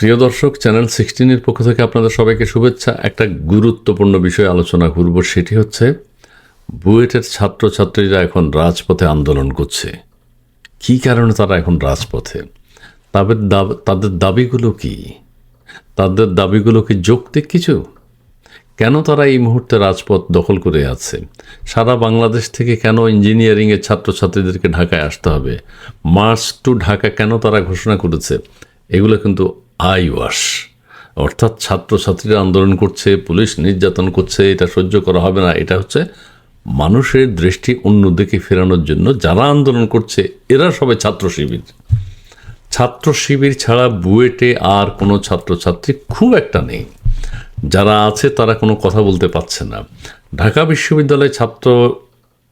প্রিয় দর্শক চ্যানেল সিক্সটিনের পক্ষ থেকে আপনাদের সবাইকে শুভেচ্ছা। একটা গুরুত্বপূর্ণ বিষয় আলোচনা করব, সেটি হচ্ছে বুয়েটের ছাত্রছাত্রীরা এখন রাজপথে আন্দোলন করছে। কী কারণে তারা এখন রাজপথে? তাদের তাদের দাবিগুলো কি? তাদের দাবিগুলো কি যৌক্তিক কিছু? কেন তারা এই মুহূর্তে রাজপথ দখল করে আছে? সারা বাংলাদেশ থেকে কেন ইঞ্জিনিয়ারিংয়ের ছাত্রছাত্রীদেরকে ঢাকায় আসতে হবে? মার্চ টু ঢাকা কেন তারা ঘোষণা করেছে? এগুলো কিন্তু আই ওয়াশ। অর্থাৎ ছাত্রছাত্রীরা আন্দোলন করছে, পুলিশ নির্যাতন করছে, এটা সহ্য করা হবে না। এটা হচ্ছে মানুষের দৃষ্টি অন্যদিকে ফেরানোর জন্য যারা আন্দোলন করছে, এরা সবাই ছাত্র শিবির। ছাত্র শিবির ছাড়া বুয়েটে আর কোনো ছাত্রছাত্রী খুব একটা নেই। যারা আছে তারা কোনো কথা বলতে পারছে না। ঢাকা বিশ্ববিদ্যালয়ে ছাত্র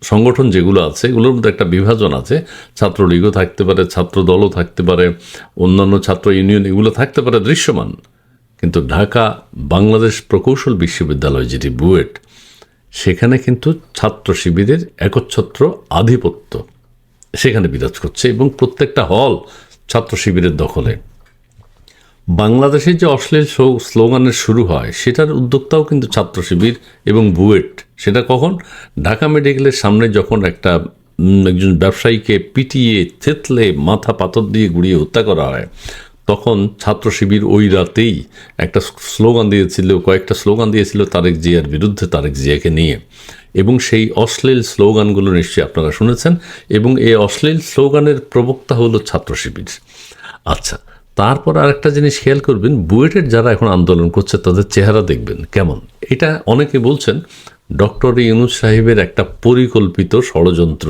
সংগঠন যেগুলো আছে, এগুলোর মধ্যে একটা বিভাজন আছে। ছাত্রলীগও থাকতে পারে ছাত্র দলও থাকতে পারে, অন্যান্য ছাত্র ইউনিয়ন এগুলো থাকতে পারে দৃশ্যমান। কিন্তু ঢাকা বাংলাদেশ প্রকৌশল বিশ্ববিদ্যালয়, যেটি বুয়েট, সেখানে কিন্তু ছাত্র শিবিরের একচ্ছত্র আধিপত্য। সেখানে বিরাজ করছে এবং প্রত্যেকটা হল ছাত্র শিবিরের দখলে। বাংলাদেশে যে অশ্লীল স্লো- স্লোগানের শুরু হয়, সেটার উদ্যোক্তাও কিন্তু ছাত্র শিবির এবং বুয়েট। সেটা কখন? ঢাকা মেডিকেলের সামনে যখন একটা একজন ব্যবসায়ীকে পিটিয়ে, থেতলে, মাথা পাথর দিয়ে গুড়িয়ে হত্যা করা হয়, তখন ছাত্র শিবির ওই রাতেই একটা স্লোগান দিয়েছিল, কয়েকটা স্লোগান দিয়েছিল তারেক জিয়ার বিরুদ্ধে, তারেক জিয়াকে নিয়ে। এবং সেই অশ্লীল স্লোগানগুলো নিশ্চয়ই আপনারা শুনেছেন এবং এই অশ্লীল স্লোগানের প্রবক্তা হলো ছাত্র শিবির আচ্ছা তারপর আরেকটা জিনিস খেয়াল করবেন, বুয়েটের যারা এখন আন্দোলন করছে, তাদের চেহারা দেখবেন, কেমন? এটা অনেকে বলছেন, ডক্টর ইউনুস সাহেবের একটা পরিকল্পিত ষড়যন্ত্র,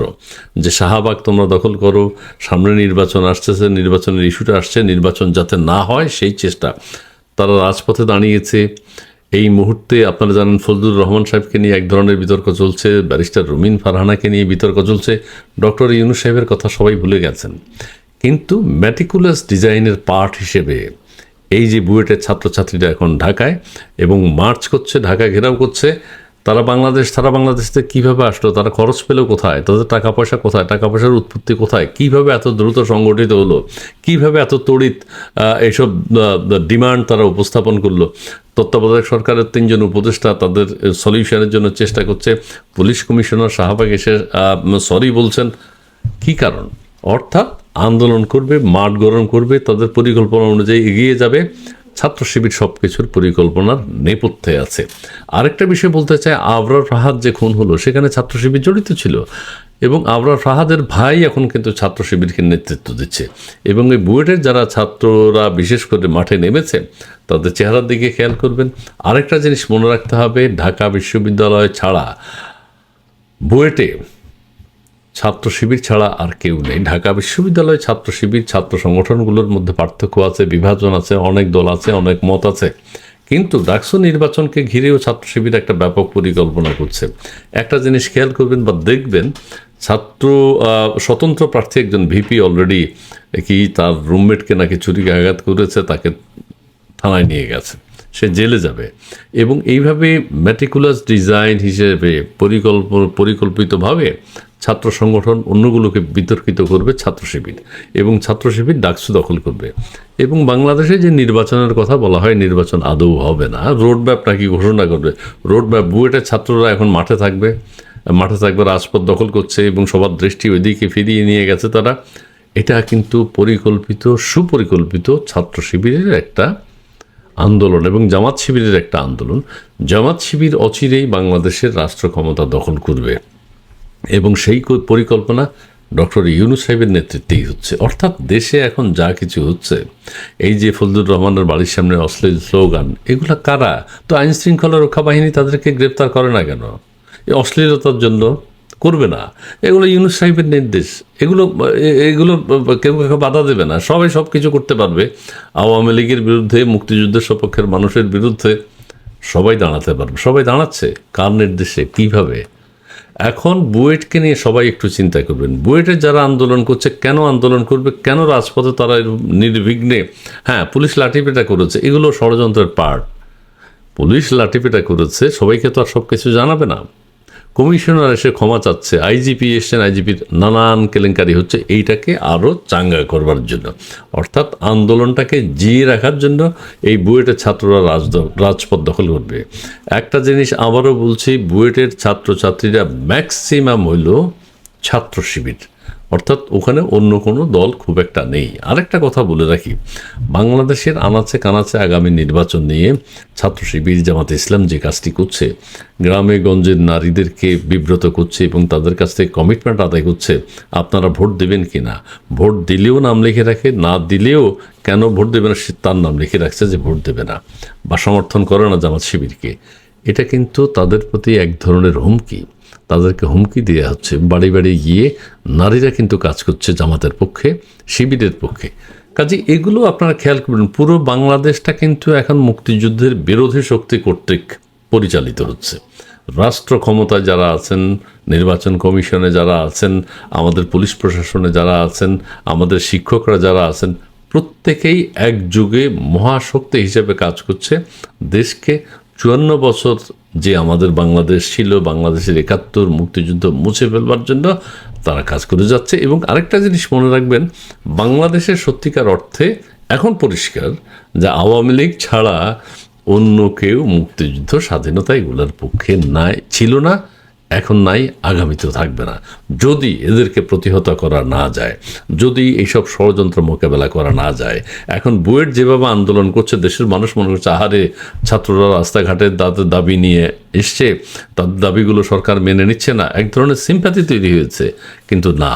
যে শাহবাগ তোমরা দখল করো, সামনে নির্বাচন আসতেছে, নির্বাচনের ইস্যুটা আসছে, নির্বাচন যাতে না হয়, সেই চেষ্টা তারা রাজপথে দাঁড়িয়েছে। এই মুহূর্তে আপনারা জানেন, ফজলুর রহমান সাহেবকে নিয়ে এক ধরনের বিতর্ক চলছে, ব্যারিস্টার রুমিন ফারহানাকে নিয়ে বিতর্ক চলছে। ডক্টর ইউনুস সাহেবের কথা সবাই ভুলে গেছেন। কিন্তু ম্যাটিকুলাস ডিজাইনের পার্ট হিসেবে এই যে বুয়েটের ছাত্রছাত্রীরা এখন ঢাকায় এবং মার্চ করছে, ঢাকা ঘেরাও করছে, তারা বাংলাদেশ তারা বাংলাদেশ থেকে কীভাবে আসলো, তারা খরচ পেল কোথায়, তাদের টাকা পয়সা কোথায়, টাকা পয়সার উৎপত্তি কোথায়, কীভাবে এত দ্রুত সংগঠিত হলো, কীভাবে এত তড়িৎ এইসব ডিমান্ড তারা উপস্থাপন করল, তত্ত্বাবধায়ক সরকারের তিনজন উপদেষ্টা তাদের সলিউশনের জন্য চেষ্টা করছে, পুলিশ কমিশনার শাহবাগ এসে সরি বলছেন, কি কারণ? অর্থাৎ আন্দোলন করবে, মাঠ গরম করবে, তাদের পরিকল্পনা অনুযায়ী এগিয়ে যাবে। ছাত্র শিবির সব কিছুর পরিকল্পনার নেপথ্যে আছে। আরেকটা বিষয় বলতে চাই, আবরার ফাহাদ যে খুন হলো, সেখানে ছাত্র শিবির জড়িত ছিল এবং আবরার ফাহাদের ভাই এখন কিন্তু ছাত্র শিবিরকে নেতৃত্ব দিচ্ছে এবং এই বুয়েটের যারা ছাত্ররা বিশেষ করে মাঠে নেমেছে, তাদের চেহারার দিকে খেয়াল করবেন। আরেকটা জিনিস মনে রাখতে হবে, ঢাকা বিশ্ববিদ্যালয় ছাড়া বুয়েটে ছাত্র শিবির ছাড়া আর কেউ নেই। ঢাকা বিশ্ববিদ্যালয় ছাত্র শিবির, ছাত্র সংগঠনগুলোর মধ্যে পার্থক্য আছে, বিভাজন আছে, অনেক দল আছে, অনেক মত আছে। কিন্তু ডাকসু নির্বাচনকে ঘিরেও ছাত্র শিবির একটা ব্যাপক পরিকল্পনা করছে। একটা জিনিস খেয়াল করবেন বা দেখবেন, ছাত্র স্বতন্ত্র প্রার্থী একজন ভিপি অলরেডি কি তার রুমমেটকে নাকি চুরি আঘাত করেছে, তাকে থানায় নিয়ে গেছে। সে জেলে যাবে। এবং এইভাবে ম্যাটিকুলাস ডিজাইন হিসেবে পরিকল্প, পরিকল্পিতভাবে ছাত্র সংগঠন অন্যগুলোকে বিতর্কিত করবে ছাত্র শিবির এবং ছাত্র শিবির ডাকসু দখল করবে। এবং বাংলাদেশে যে নির্বাচনের কথা বলা হয়, নির্বাচন আদৌ হবে না রোড ম্যাপ নাকি ঘোষণা করবে? রোড ম্যাপ বুয়েটের ছাত্ররা এখন মাঠে থাকবে মাঠে থাকবে, রাজপথ দখল করছে এবং সবার দৃষ্টি ওইদিকে ফিরিয়ে নিয়ে গেছে তারা। এটা কিন্তু পরিকল্পিত, সুপরিকল্পিত ছাত্র শিবিরের একটা আন্দোলন এবং জামাত শিবিরের একটা আন্দোলন। জামাত শিবির অচিরেই বাংলাদেশের রাষ্ট্র ক্ষমতা দখল করবে। এবং সেই পরিকল্পনা ডক্টর ইউনুস সাহেবের নেতৃত্বেই হচ্ছে। অর্থাৎ দেশে এখন যা কিছু হচ্ছে, এই যে ফজলুর রহমানের বাড়ির সামনে অশ্লীল স্লোগান, এগুলো কারা? তো আইন শৃঙ্খলা রক্ষা বাহিনী তাদেরকে গ্রেপ্তার করে না কেন? এই অশ্লীলতার জন্য করবে না। এগুলো ইউনুস সাহেবের নির্দেশ। এগুলো এগুলো কেউ কেউ বাধা দেবে না। সবাই সব কিছু করতে পারবে। আওয়ামী লীগের বিরুদ্ধে, মুক্তিযুদ্ধের সপক্ষের মানুষের বিরুদ্ধে সবাই দাঁড়াতে পারবে। সবাই দাঁড়াচ্ছে। কার নির্দেশে? কীভাবে? এখন বুয়েটকে নিয়ে সবাই একটু চিন্তা করবেন। বুয়েটের যারা আন্দোলন করছে, কেন আন্দোলন করবে, কেন রাজপথে তারা নির্বিঘ্নে হ্যাঁ পুলিশ লাঠিপেটা করেছে, এগুলো ষড়যন্ত্রের পার্ট। পুলিশ লাঠিপেটা করেছে, সবাইকে তো আর সব কিছু জানাবে না। কমিশনার এসে ক্ষমা চাচ্ছে। আইজিপি এসছেন, আইজিপির নানান কেলেঙ্কারি হচ্ছে। এইটাকে আরও চাঙ্গা করবার জন্য। অর্থাৎ আন্দোলনটাকে জিয়ে রাখার জন্য এই বুয়েটের ছাত্ররা রাজ রাজপথ দখল করবে। একটা জিনিস আবারও বলছি, বুয়েটের ছাত্রছাত্রীরা ম্যাক্সিমাম হইল ছাত্র শিবির। অর্থাৎ ওখানে অন্য কোনো দল খুব একটা নেই। আরেকটা কথা বলে রাখি, বাংলাদেশের আনাচে কানাচে আগামী নির্বাচন নিয়ে ছাত্র শিবির জামাতে ইসলাম যে কাজটি করছে, গ্রামে গঞ্জের নারীদেরকে বিব্রত করছে এবং তাদের কাছ থেকে কমিটমেন্ট আদায় করছে, আপনারা ভোট দেবেন কি না ভোট দিলেও নাম লিখে রাখে, না দিলেও কেন ভোট দেবে না সে তার নাম লিখে রাখছে যে ভোট দেবে না। বা সমর্থন করে না জামাত শিবিরকে। এটা কিন্তু তাদের প্রতি এক ধরনের হুমকি। তাদেরকে হুমকি দেওয়া হচ্ছে। বাড়ি বাড়ি গিয়ে নারীরা কিন্তু কাজ করছে জামাতের পক্ষে, শিবিরের পক্ষে। কাজে এগুলো আপনারা খেয়াল করবেন, পুরো বাংলাদেশটা কিন্তু এখন মুক্তিযুদ্ধের বিরোধী শক্তি কর্তৃক পরিচালিত হচ্ছে। রাষ্ট্র ক্ষমতায় যারা আছেন, নির্বাচন কমিশনে যারা আছেন, আমাদের পুলিশ প্রশাসনে যারা আছেন, আমাদের শিক্ষকরা যারা আছেন, প্রত্যেকেই এক যুগে মহাশক্তি হিসেবে কাজ করছে। দেশকে চুয়ান্ন বছর যে আমাদের বাংলাদেশ ছিল, বাংলাদেশের একাত্তর মুক্তিযুদ্ধ মুছে ফেলবার জন্য তারা কাজ করে যাচ্ছে। এবং আরেকটা জিনিস মনে রাখবেন, বাংলাদেশের সত্যিকার অর্থে এখন পরিষ্কার যে আওয়ামী লীগ ছাড়া অন্য কেউ মুক্তিযুদ্ধ স্বাধীনতা এগুলোর পক্ষে নাই, ছিল না। এখন নাই, আগামীতেও থাকবে না। যদি এদেরকে প্রতিহত করা না যায়, যদি এইসব ষড়যন্ত্র মোকাবেলা করা না যায়, এখন বুয়েট যেভাবে আন্দোলন করছে, দেশের মানুষ মনে করছে, আহারে, ছাত্ররা রাস্তাঘাটে তাদের দাবি নিয়ে এসছে, তাদের দাবিগুলো সরকার মেনে নিচ্ছে না, এক ধরনের সিম্প্যাথি তৈরি হয়েছে। কিন্তু না,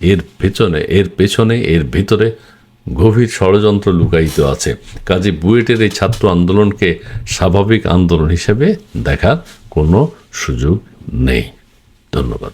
এর পেছনে এর পেছনে, এর ভিতরে গভীর ষড়যন্ত্র লুকায়িত আছে। কাজে বুয়েটের এই ছাত্র আন্দোলনকে স্বাভাবিক আন্দোলন হিসেবে দেখার কোনো সুযোগ নেই। ধন্যবাদ।